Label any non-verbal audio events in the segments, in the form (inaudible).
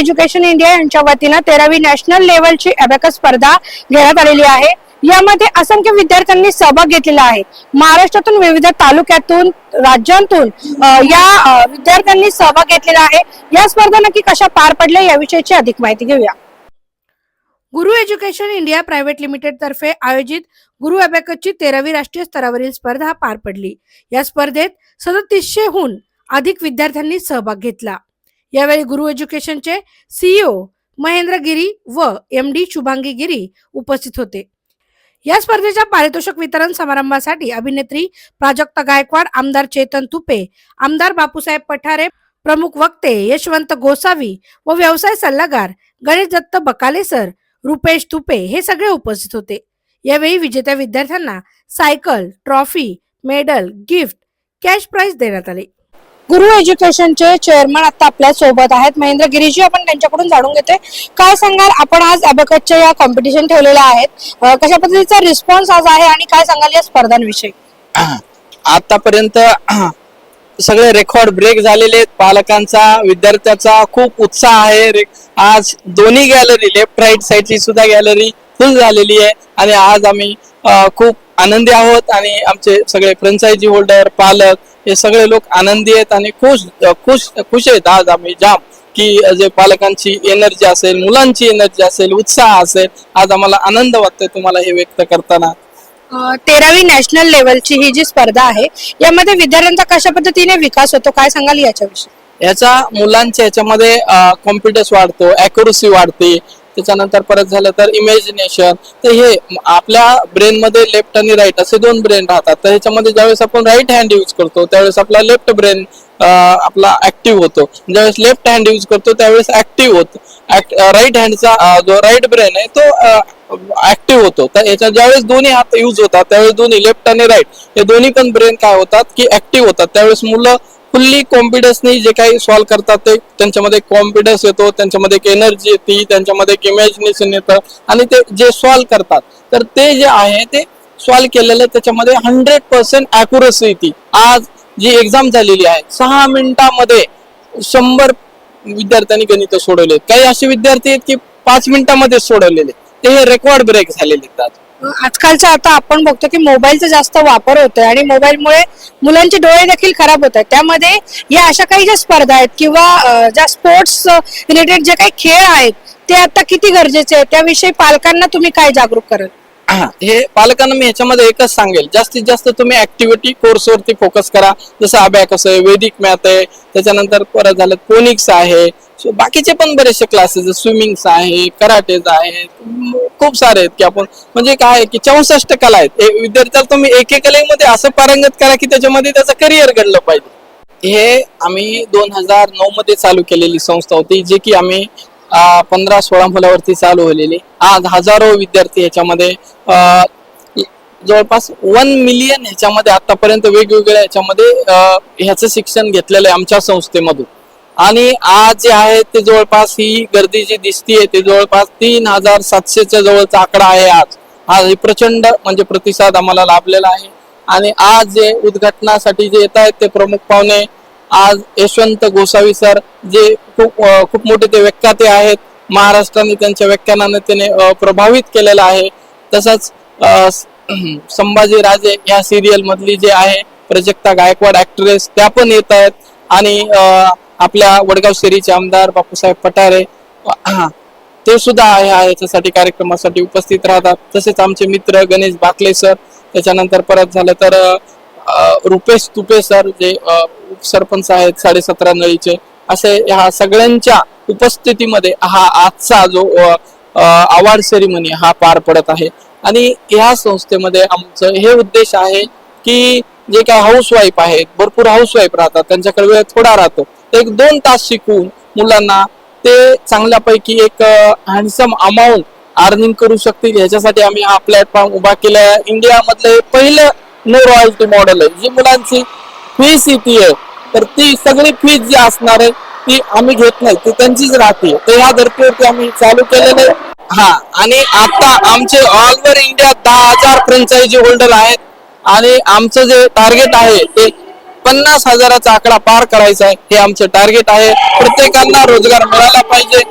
Education India यांच्या वतीनं तेरावी नॅशनल लेवलची अबॅकस स्पर्धा घेण्यात आलेली आहे. यामध्ये असंख्य विद्यार्थ्यांनी सहभाग घेतलेला आहे. महाराष्ट्रातून विविध तालुक्यातून राज्यांतून या विद्यार्थ्यांनी सहभाग घेतलेला आहे. या स्पर्धा नक्की कशा पार पडल्या याविषयीची अधिक माहिती घेऊया. गुरु एज्युकेशन इंडिया प्रायव्हेट लिमिटेड तर्फे आयोजित गुरु अबॅकसची तेरावी राष्ट्रीय स्तरावरील स्पर्धा पार पडली. या स्पर्धेत सदतीसशेहून अधिक विद्यार्थ्यांनी सहभाग घेतला. यावेळी गुरु एज्युकेशनचे सीईओ महेंद्र गिरी व एम डी शुभांगी गिरी उपस्थित होते. या स्पर्धेच्या पारितोषिक वितरण समारंभासाठी अभिनेत्री प्राजक्ता गायकवाड आमदार चेतन तुपे आमदार बापूसाहेब पठारे प्रमुख वक्ते यशवंत गोसावी व व्यवसाय सल्लागार गणेश दत्त बकाले सर रुपेश तुपे हे सगळे उपस्थित होते. यावेळी विजेत्या विद्यार्थ्यांना cycle trophy medal gift cash prize देण्यात आले. गुरु एज्युकेशनचे चेअरमन आता आपल्यासोबत आहेत. महेंद्र गिरीजी आपण त्यांच्याकडून जाणून घेतोय. काय सांगाल? आपण आज अबॅकसच्या या कॉम्पिटिशन ठेवलेल्या आहेत. कशा पद्धतीचा रिस्पॉन्स आज आहे आणि काय सांगाल या स्पर्धांविषयी? (clears throat) आतापर्यंत (clears throat) सगळे रेकॉर्ड ब्रेक झालेले आहेत. पालकांचा विद्यार्थ्याचा खूप उत्साह आहे. रे- आज दोन्ही गॅलरी लेफ्ट राईट साईडची सुद्धा गॅलरी फुल झालेली आहे. आणि आज आम्ही खूप आनंदी आहोत. आणि आमचे सगळे फ्रँचायझी होल्डर पालक हे सगळे लोक आनंदी आहेत आणि खुश खुश खुश आहेत. आज आम्ही जाम की जे पालकांची एनर्जी असेल मुलांची एनर्जी असेल उत्साह असेल आज आम्हाला आनंद वाटतोय तुम्हाला हे व्यक्त करताना. तेरावी नॅशनल लेवलची ही जी स्पर्धा आहे यामध्ये विद्यार्थ्यांचा कशा पद्धतीने विकास होतो? काय सांगाल याच्याविषयी? याचा मुलांच्या याच्यामध्ये कॉन्फिडन्स वाढतो अॅक्युरसी वाढते. त्याच्यानंतर परत झालं तर इमॅजिनेशन तर हे आपल्या ब्रेनमध्ये लेफ्ट आणि राईट असे दोन ब्रेन राहतात. तर ह्याच्यामध्ये ज्यावेळेस आपण राईट हँड यूज करतो त्यावेळेस आपला लेफ्ट ब्रेन आपला ऍक्टिव्ह होतो. ज्यावेळेस लेफ्ट हँड यूज करतो त्यावेळेस ऍक्टिव्ह होतो. राईट हँडचा जो राईट ब्रेन आहे तो ऍक्टिव्ह होतो. तर याच्या ज्यावेळेस दोन्ही हात यूज होतात त्यावेळेस दोन्ही लेफ्ट आणि राईट हे दोन्ही पण ब्रेन काय होतात की ऍक्टिव्ह होतात. त्यावेळेस मुलं फुल्ली कॉन्फिडन्सनी जे काही सॉल्व्ह करतात ते त्यांच्यामध्ये कॉन्फिडन्स येतो त्यांच्यामध्ये एक एनर्जी येते त्यांच्यामध्ये एक इमॅजिनेशन येतं. आणि ते जे सॉल्व्ह करतात तर ते जे आहे ते सॉल्व्ह केलेलं त्याच्यामध्ये हंड्रेड पर्सेंट अॅक्युरसी येते. आज जी एक्झाम झालेली आहे सहा मिनिटामध्ये शंभर विद्यार्थ्यांनी गणित सोडवले काही असे विद्यार्थी आहेत की पाच मिनिटामध्ये सोडवलेले. ते हे रेकॉर्ड ब्रेक झालेले आहेत आजकालचा आता आपण बघतो की मोबाईलचा जास्त वापर होतोय आणि मोबाईलमुळे मुलांचे डोळे देखील खराब होत आहेत त्यामध्ये या अशा काही ज्या स्पर्धा आहेत किंवा ज्या स्पोर्ट्स रिलेटेड जे काही खेळ आहेत ते आता किती गरजेचे आहेत? त्याविषयी पालकांना तुम्ही काय जागरूक कराल? (clears throat) हे पालकांना मी ह्याच्यामध्ये एकच सांगेल. जास्तीत जास्त तुम्ही ऍक्टिव्हिटी कोर्सवरती फोकस करा. जसं अबॅकस आहे वैदिक मॅथ आहे त्याच्यानंतर परत झालं कोनिक्स आहे. बाकीचे पण बरेचसे क्लासेस स्विमिंग्स आहे कराटेज आहे. खूप सारे आहेत की आपण म्हणजे काय आहे की चौसष्ट कला आहेत. विद्यार्थ्याला तुम्ही एके कलेमध्ये असं पारंगत करा की त्याच्यामध्ये त्याचं करिअर घडलं पाहिजे. हे आम्ही दोन हजार नऊ मध्ये चालू केलेली संस्था होती जे की आम्ही पंधरा सोळा मुलावरती चालू झालेली आज हजारो विद्यार्थी याच्यामध्ये जवळपास वन मिलियन ह्याच्यामध्ये आतापर्यंत वेगवेगळ्या ह्याच्यामध्ये ह्याचं शिक्षण घेतलेलं आहे आमच्या संस्थेमधून. आणि आज जे आहे ते जवळपास ही गर्दी जी दिसतीये ते जवळपास तीन हजार सातशेच्या जवळचा आकडा आहे आज. आज हे प्रचंड म्हणजे प्रतिसाद आम्हाला लाभलेला आहे. आणि आज जे उद्घाटनासाठी जे येत आहेत ते प्रमुख पाहुणे आज यशवंत गोसावी सर जे खूप खूप मोठे ते व्याख्याते आहेत महाराष्ट्राने त्यांच्या व्याख्यानाने त्याने प्रभावित केलेलं आहे. तसंच (clears throat) संभाजी राजे या सिरियल मधली जे आहे प्रजक्ता गायकवाड ऍक्ट्रेस त्या पण येत आहेत. आणि आपल्या वडगाव शेरीचे आमदार बापूसाहेब पठारे (clears throat) ते सुद्धा ह्या याच्यासाठी कार्यक्रमासाठी उपस्थित राहतात. तसेच आमचे मित्र गणेश बाकले सर त्याच्यानंतर परत झालं तर रुपेश तुपे सर जे सरपंच उपसरपंच आहेत साडेसतरा नळीचे असे ह्या सगळ्यांच्या उपस्थितीमध्ये हा आजचा जो अवॉर्ड सेरिमनी हा पार पडत आहे. आणि ह्या संस्थेमध्ये आमचं हे उद्देश आहे की जे काही हाऊसवाईफ आहेत भरपूर हाऊसवाईफ राहतात त्यांच्याकडे वेळ थोडा राहतो. तर एक दोन तास शिकवून मुलांना ते चांगल्यापैकी एक हँडसम अमाऊंट अर्निंग करू शकतील. ह्याच्यासाठी आम्ही हा प्लॅटफॉर्म उभा केला. इंडियामधलं हे पहिलं नो रॉयल्टी मॉडेल आहे. जी मुलांची फीस आहे तर ती सगळी फीज जी असणार आहे ती आम्ही घेत नाही. ती त्यांचीच राहते तर ह्या धर्तीवरती आम्ही चालू केलेलं आहे. हा आणि आता आमचे ऑल ओव्हर इंडिया दहा हजार फ्रँचायझी होल्डर आहेत. आणि आमचं जे टार्गेट आहे ते पन्नास हजाराचा आकडा पार करायचा आहे. हे आमचं टार्गेट आहे. प्रत्येकांना रोजगार मिळाला पाहिजे.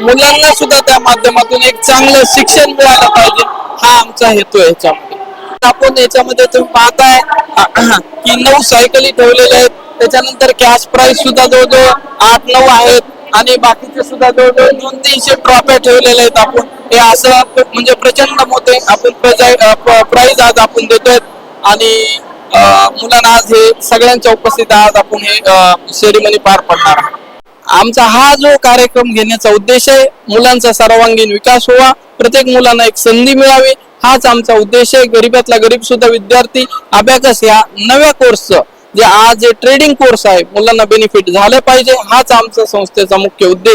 मुलांना सुद्धा त्या माध्यमातून एक चांगलं शिक्षण मिळालं पाहिजे. हा आमचा हेतू आहे याच्यामध्ये. आपण याच्यामध्ये तुम्ही पाहताय. की नऊ सायकली ठेवलेल्या आहेत. त्याच्यानंतर कॅश प्राइस सुद्धा जवळजवळ आठ नऊ आहेत आणि बाकीचे सुद्धा जवळजवळ दोन तीनशे ट्रॉफ्या ठेवलेल्या आहेत आपण. हे असं म्हणजे प्रचंड मोठे आपण प्राइज आज आपण देतोय. आणि मुलांना आज हे सगळ्यांच्या उपस्थित आज आपण हे सेरेमनी पार पडणार आहोत. आमचा हा जो कार्यक्रम घेण्याचा उद्देश आहे मुलांचा सर्वांगीण विकास व्हावा प्रत्येक मुलांना एक संधी मिळावी हाच आमचा उद्देश आहे. गरीबातला गरीब सुद्धा विद्यार्थी अभ्याकस या नव्या कोर्सचं जे आज जे ट्रेडिंग कोर्स आहे मुलांना बेनिफिट झालं पाहिजे हाच आमचा संस्थेचा मुख्य उद्देश.